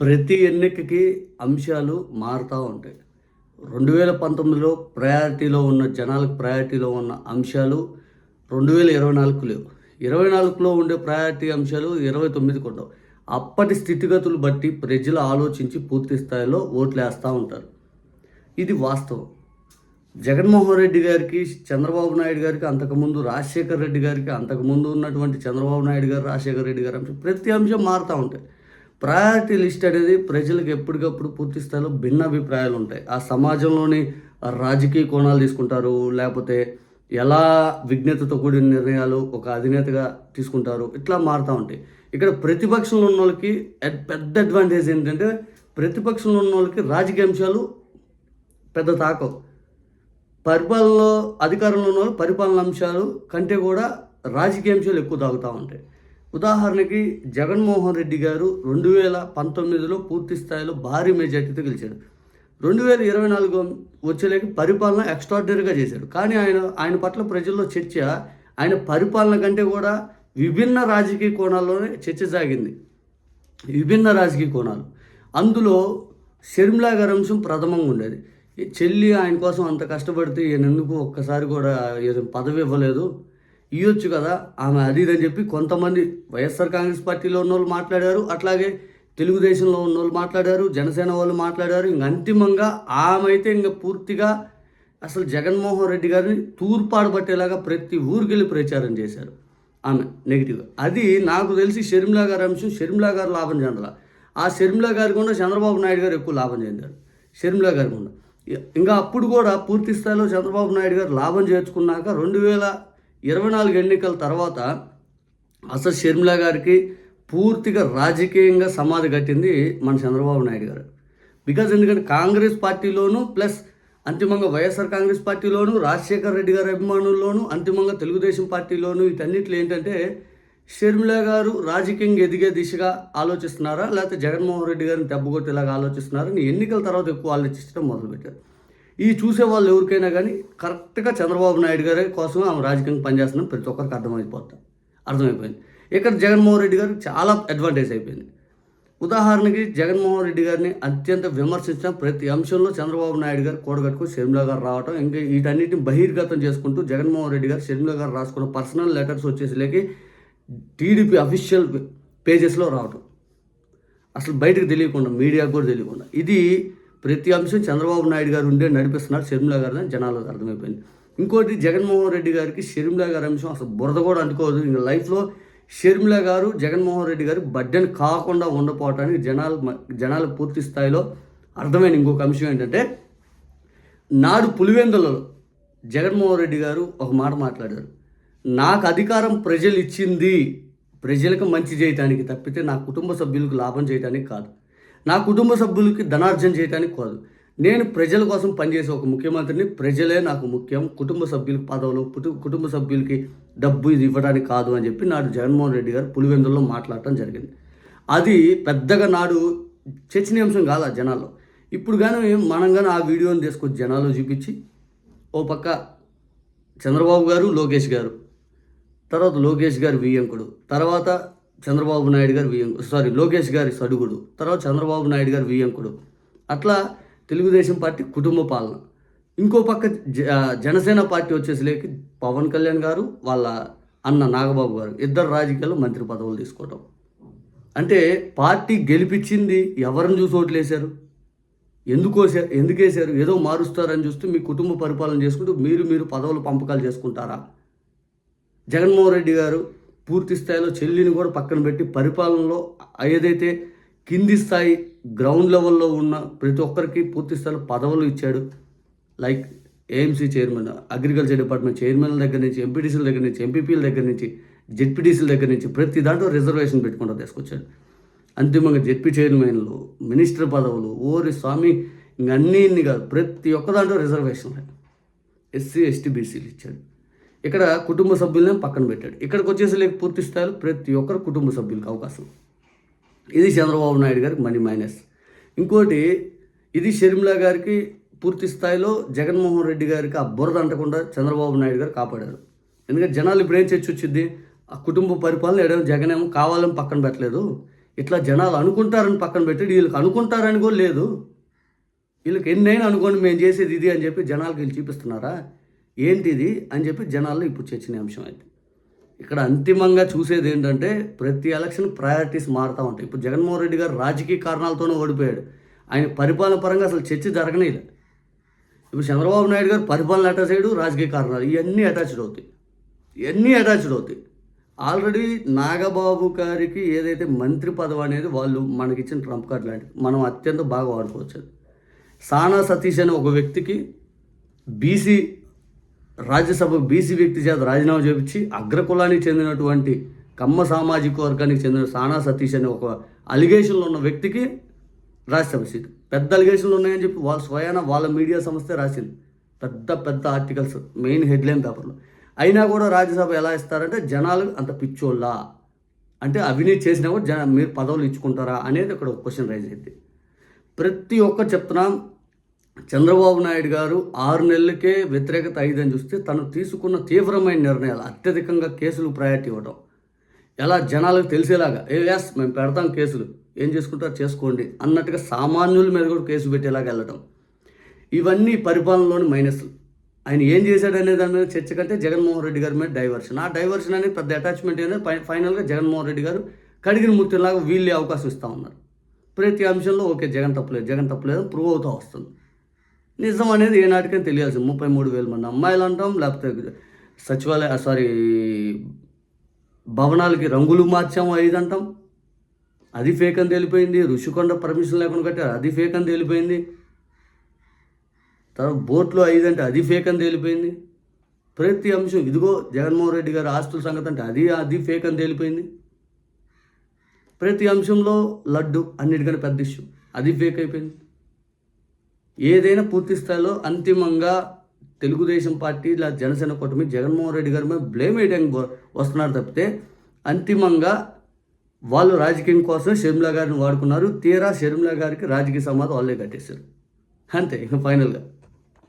ప్రతి ఎన్నికకి అంశాలు మారుతూ ఉంటాయి. రెండు వేల పంతొమ్మిదిలో ప్రయారిటీలో ఉన్న జనాలకు ప్రయారిటీలో ఉన్న అంశాలు రెండు వేల ఇరవై నాలుగు లేవు. ఇరవై నాలుగులో ఉండే ప్రయారిటీ అంశాలు ఇరవై తొమ్మిదికి ఉండవు. అప్పటి స్థితిగతులు బట్టి ప్రజలు ఆలోచించి పూర్తి స్థాయిలో ఓట్లు వేస్తూ ఉంటారు. ఇది వాస్తవం. జగన్మోహన్ రెడ్డి గారికి చంద్రబాబు నాయుడు గారికి అంతకుముందు రాజశేఖర్ రెడ్డి గారికి అంతకుముందు ఉన్నటువంటి చంద్రబాబు నాయుడు గారు రాజశేఖర్ రెడ్డి గారు అంశం ప్రతి అంశం మారుతూ ఉంటాయి. ప్రయారిటీ లిస్ట్ అనేది ప్రజలకు ఎప్పటికప్పుడు పూర్తి స్థాయిలో భిన్న అభిప్రాయాలు ఉంటాయి. ఆ సమాజంలోని రాజకీయ కోణాలు తీసుకుంటారు లేకపోతే ఎలా విజ్ఞతతో కూడిన నిర్ణయాలు ఒక అధినేతగా తీసుకుంటారు ఇట్లా మారుతూ ఉంటాయి. ఇక్కడ ప్రతిపక్షంలో ఉన్న వాళ్ళకి పెద్ద అడ్వాంటేజ్ ఏంటంటే ప్రతిపక్షంలో ఉన్న వాళ్ళకి రాజకీయ అంశాలు పెద్ద తాకవు. పరిపాలనలో అధికారంలో ఉన్న వాళ్ళు పరిపాలన అంశాలు కంటే కూడా రాజకీయ అంశాలు ఎక్కువ తాగుతూ ఉంటాయి. ఉదాహరణకి జగన్మోహన్ రెడ్డి గారు రెండు వేల పంతొమ్మిదిలో పూర్తి స్థాయిలో భారీ మెజార్టీతో గెలిచాడు. రెండు వేల ఇరవై నాలుగు వచ్చేలేక పరిపాలన ఎక్స్ట్రాడినరీగా చేశాడు. కానీ ఆయన ఆయన పట్ల ప్రజల్లో చర్చ ఆయన పరిపాలన కంటే కూడా విభిన్న రాజకీయ కోణాల్లోనే చర్చ సాగింది. విభిన్న రాజకీయ కోణాలు. అందులో షర్మిలా గారి అంశం ప్రథమంగా ఉండేది. చెల్లి ఆయన కోసం అంత కష్టపడితే ఈయన ఎందుకు ఒక్కసారి కూడా ఏదో పదవి ఇవ్వలేదు? ఇవ్వచ్చు కదా? ఆమె అది ఇది అని చెప్పి కొంతమంది వైఎస్ఆర్ కాంగ్రెస్ పార్టీలో ఉన్న వాళ్ళు మాట్లాడారు అట్లాగే తెలుగుదేశంలో ఉన్న వాళ్ళు మాట్లాడారు జనసేన వాళ్ళు మాట్లాడారు. ఇంక అంతిమంగా ఆమె అయితే ఇంకా పూర్తిగా అసలు జగన్మోహన్ రెడ్డి గారిని తూర్పాడు పట్టేలాగా ప్రతి ఊరికి వెళ్ళి ప్రచారం చేశారు ఆమె నెగిటివ్ అది నాకు తెలిసి షర్మిలా గారి అంశం షర్మిలా గారు లాభం చెందాల. ఆ షర్మిలా గారి కూడా చంద్రబాబు నాయుడు గారు ఎక్కువ లాభం చెందారు. షర్మిలా గారి కూడా ఇంకా అప్పుడు కూడా పూర్తి స్థాయిలో చంద్రబాబు నాయుడు గారు లాభం చేర్చుకున్నాక రెండు వేల ఇరవై నాలుగు ఎన్నికల తర్వాత అసలు షర్మిలా గారికి పూర్తిగా రాజకీయంగా సమాధి కట్టింది మన చంద్రబాబు నాయుడు గారు. బికాజ్ ఎందుకంటే కాంగ్రెస్ పార్టీలోను ప్లస్ అంతిమంగా వైఎస్ఆర్ కాంగ్రెస్ పార్టీలోను రాజశేఖర్ రెడ్డి గారి అభిమానుల్లోనూ అంతిమంగా తెలుగుదేశం పార్టీలోను వీటన్నిటిలో ఏంటంటే షర్మిల గారు రాజకీయంగా ఎదిగే దిశగా ఆలోచిస్తున్నారా? లేకపోతే జగన్మోహన్ రెడ్డి గారిని దెబ్బకొట్టేలాగా ఆలోచిస్తున్నారా? ఎన్నికల తర్వాత ఎక్కువ ఆలోచించడం మొదలుపెట్టారు. ఈ చూసే వాళ్ళు ఎవరికైనా కానీ కరెక్ట్గా చంద్రబాబు నాయుడు గారి కోసం ఆమె రాజకీయంగా పనిచేస్తున్నాం. ప్రతి ఒక్కరికి అర్థమైపోతాం అర్థమైపోయింది. ఇక్కడ జగన్మోహన్ రెడ్డి గారికి చాలా అడ్వాంటేజ్ అయిపోయింది. ఉదాహరణకి జగన్మోహన్ రెడ్డి గారిని అత్యంత విమర్శించిన ప్రతి అంశంలో చంద్రబాబు నాయుడు గారు కూడగట్టుకు షర్మిల గారు రావటం ఇంకా వీటన్నిటిని బహిర్గతం చేసుకుంటూ జగన్మోహన్ రెడ్డి గారు షర్మిలా గారు రాసుకున్న పర్సనల్ లెటర్స్ వచ్చేసరికి టీడీపీ అఫీషియల్ పేజెస్లో రావటం. అసలు బయటకు తెలియకుండా మీడియాకు కూడా తెలియకుండా. ఇది ప్రతి అంశం చంద్రబాబు నాయుడు గారు ఉండే నడిపిస్తున్నారు షర్మిలా గారు అని జనాలకు అర్థమైపోయింది. ఇంకోటి జగన్మోహన్ రెడ్డి గారికి షర్మిలా గారి అంశం అసలు బురద కూడా అంటుకోవద్దు. ఇంకా లైఫ్లో షర్మిల గారు జగన్మోహన్ రెడ్డి గారు బడ్డెన్ కాకుండా ఉండపోవటానికి జనాలు జనాలు పూర్తి స్థాయిలో అర్థమైన ఇంకొక అంశం ఏంటంటే నాడు పులివెందులలో జగన్మోహన్ రెడ్డి గారు ఒక మాట మాట్లాడారు. నాకు అధికారం ప్రజలు ఇచ్చింది ప్రజలకు మంచి చేయటానికి తప్పితే నా కుటుంబ సభ్యులకు లాభం చేయడానికి కాదు. నా కుటుంబ సభ్యులకి ధనార్జన చేయడానికి కాదు. నేను ప్రజల కోసం పనిచేసే ఒక ముఖ్యమంత్రిని ప్రజలే నాకు ముఖ్యం. కుటుంబ సభ్యులకు పదవులు కుటుంబ సభ్యులకి డబ్బు ఇది ఇవ్వడానికి కాదు అని చెప్పి నాడు జగన్మోహన్ రెడ్డి గారు పులివెందుల్లో మాట్లాడటం జరిగింది. అది పెద్దగా నాడు చర్చనీయాంశం కాదు ఆ జనాల్లో. ఇప్పుడు కానీ మనం కానీ ఆ వీడియోని తీసుకొచ్చి జనాల్లో చూపించి ఓ పక్క చంద్రబాబు గారు లోకేష్ గారు తర్వాత లోకేష్ గారు వియ్యంకుడు తర్వాత చంద్రబాబు నాయుడు గారి వియంకుడు సారీ లోకేష్ గారి సడుగుడు. తర్వాత చంద్రబాబు నాయుడు గారి వియంకుడు అట్లా తెలుగుదేశం పార్టీ కుటుంబ పాలన. ఇంకో పక్క జ జనసేన పార్టీ వచ్చేసరికి పవన్ కళ్యాణ్ గారు వాళ్ళ అన్న నాగబాబు గారు. ఇద్దరు రాజకీయాల్లో మంత్రి పదవులు తీసుకోవటం. అంటే పార్టీ గెలిపించింది ఎవరిని చూసి ఓట్లేశారు? ఎందుకు వేశారు ఎందుకు వేశారు? ఏదో మారుస్తారని చూస్తే మీ కుటుంబ పరిపాలన చేసుకుంటూ మీరు మీరు పదవులు పంపకాలు చేసుకుంటారా? జగన్మోహన్ రెడ్డి గారు పూర్తి స్థాయిలో చెల్లిని కూడా పక్కన పెట్టి పరిపాలనలో ఏదైతే కింది స్థాయి గ్రౌండ్ లెవెల్లో ఉన్న ప్రతి ఒక్కరికి పూర్తి స్థాయిలో పదవులు ఇచ్చాడు. Like AMC chairman agriculture department chairman దగ్గర నుంచి ఎంపీటీసీల దగ్గర నుంచి ఎంపీపీల దగ్గర నుంచి జెడ్పీటీసీల దగ్గర నుంచి ప్రతి దాంట్లో రిజర్వేషన్ పెట్టుకుంటూ తీసుకొచ్చాడు. అంతిమంగా జెడ్పీ చైర్మన్లు మినిస్టర్ పదవులు ఓరి స్వామి ఇంక అన్నీ ఇన్ని కాదు ప్రతి ఒక్క దాంట్లో రిజర్వేషన్ ఎస్సీ ఎస్టీ బీసీలు ఇచ్చాడు. ఇక్కడ కుటుంబ సభ్యులనే పక్కన పెట్టాడు. ఇక్కడికి వచ్చేసరికి పూర్తి స్థాయిలో ప్రతి ఒక్కరు కుటుంబ సభ్యులకు అవకాశం. ఇది చంద్రబాబు నాయుడు గారికి మనీ మైనస్. ఇంకోటి ఇది షర్మిలా గారికి పూర్తి స్థాయిలో జగన్మోహన్ రెడ్డి గారికి ఆ బురద అంటకుండా చంద్రబాబు నాయుడు గారు కాపాడారు. ఎందుకంటే జనాలు ఇప్పుడు ఏం చర్చ వచ్చింది? ఆ కుటుంబ పరిపాలన ఎడమ జగన్ ఏమో కావాలని పక్కన పెట్టలేదు. ఇట్లా జనాలు అనుకుంటారని పక్కన పెట్టాడు. వీళ్ళకి అనుకుంటారని కూడా లేదు. వీళ్ళకి ఎన్నైనా అనుకోండి మేము చేసేది ఇది అని చెప్పి జనాలకు వీళ్ళు చూపిస్తున్నారా? ఏంటిది అని చెప్పి జనాల్లో ఇప్పుడు చర్చనీయాంశం అయితే ఇక్కడ అంతిమంగా చూసేది ఏంటంటే ప్రతి ఎలక్షన్ ప్రయారిటీస్ మారుతూ ఉంటాయి. ఇప్పుడు జగన్మోహన్ రెడ్డి గారు రాజకీయ కారణాలతోనే ఓడిపోయాడు. ఆయన పరిపాలన పరంగా అసలు చర్చ జరగలేదు ఇప్పుడు చంద్రబాబు నాయుడు గారు పరిపాలన అటాచ్ అయ్యాడు రాజకీయ కారణాలు ఇవన్నీ అటాచ్డ్ అవుతాయి. ఇవన్నీ అటాచ్డ్ అవుతాయి. ఆల్రెడీ నాగబాబు గారికి ఏదైతే మంత్రి పదవి అనేది వాళ్ళు మనకిచ్చిన ట్రంప్ కార్డ్ లాంటిది. మనం అత్యంత బాగా వాడుకోవచ్చు సానా సతీష్ అనే ఒక వ్యక్తికి బీసీ రాజ్యసభ బీసీ వ్యక్తి చేత రాజీనామా చేపించి అగ్రకులానికి చెందినటువంటి కమ్మ సామాజిక వర్గానికి చెందిన సానా సతీష్ అనే ఒక అలిగేషన్లో ఉన్న వ్యక్తికి రాజ్యసభ సీట్. పెద్ద అలిగేషన్లు ఉన్నాయని చెప్పి వాళ్ళ స్వయాన వాళ్ళ మీడియా సంస్థే రాసింది. పెద్ద పెద్ద ఆర్టికల్స్ మెయిన్ హెడ్లైన్ పేపర్లో. అయినా కూడా రాజ్యసభ ఎలా ఇస్తారంటే జనాలు అంత పిచ్చోళ్ళా. అంటే అవినీతి చేసినా కూడా జన మీరు పదవులు ఇచ్చుకుంటారా అనేది ఇక్కడ క్వశ్చన్ రైజ్ అయింది. ప్రతి ఒక్కరు చెప్తున్నాం చంద్రబాబు నాయుడు గారు ఆరు నెలలకే వ్యతిరేకత ఐదని చూస్తే తను తీసుకున్న తీవ్రమైన నిర్ణయాలు అత్యధికంగా కేసులు ప్రయారిటీ ఇవ్వడం ఎలా జనాలకు తెలిసేలాగా ఏ ఎస్ మేము పెడతాం కేసులు ఏం చేసుకుంటారు చేసుకోండి అన్నట్టుగా సామాన్యుల మీద కూడా కేసు పెట్టేలాగా వెళ్ళడం ఇవన్నీ పరిపాలనలోని మైనస్లు. ఆయన ఏం చేశాడనే దాని మీద చర్చ కంటే జగన్మోహన్ రెడ్డి గారి మీద డైవర్షన్. ఆ డైవర్షన్ అనేది పెద్ద అటాచ్మెంట్ అనేది ఫైనల్గా జగన్మోహన్ రెడ్డి గారు కడిగిన మూర్తిలాగా వీళ్ళే అవకాశం ఇస్తూ ఉన్నారు. ప్రతి అంశంలో ఓకే జగన్ తప్పలేదు జగన్ తప్పలేదు ప్రూవ్ అవుతూ వస్తుంది. నిజం అనేది ఏనాటికైనా తెలియాల్సింది. ముప్పై మూడు వేల మంది అమ్మాయిలు అంటాం లేకపోతే సచివాలయ సారీ భవనాలకి రంగులు మార్చాము ఐదు అంటాం. అది ఫేక్ అని తెలిపోయింది. ఋషికొండ పర్మిషన్ లేకుండా కట్టారు అది ఫేక్ అని తెలిపోయింది. తర్వాత బోట్లో ఐదు అంటే అది ఫేక్ అని తేలిపోయింది. ప్రతి అంశం ఇదిగో జగన్మోహన్ రెడ్డి గారి ఆస్తుల సంగతి అంటే అది అది ఫేక్ అని తేలిపోయింది. ప్రతి అంశంలో లడ్డు అన్నిటికన్నా పెద్ద ఇష్యూ అది ఫేక్ అయిపోయింది. ఏదైనా పూర్తి స్థాయిలో అంతిమంగా తెలుగుదేశం పార్టీ లేదా జనసేన కూటమి జగన్మోహన్ రెడ్డి గారి మీద బ్లేమ్ వేయడానికి వస్తున్నారు తప్పితే అంతిమంగా వాళ్ళు రాజకీయం కోసం షర్మిలా గారిని వాడుకున్నారు. తీరా షర్మిలా గారికి రాజకీయ సమాధం వాళ్ళే కట్టేశారు. అంతే ఇక ఫైనల్గా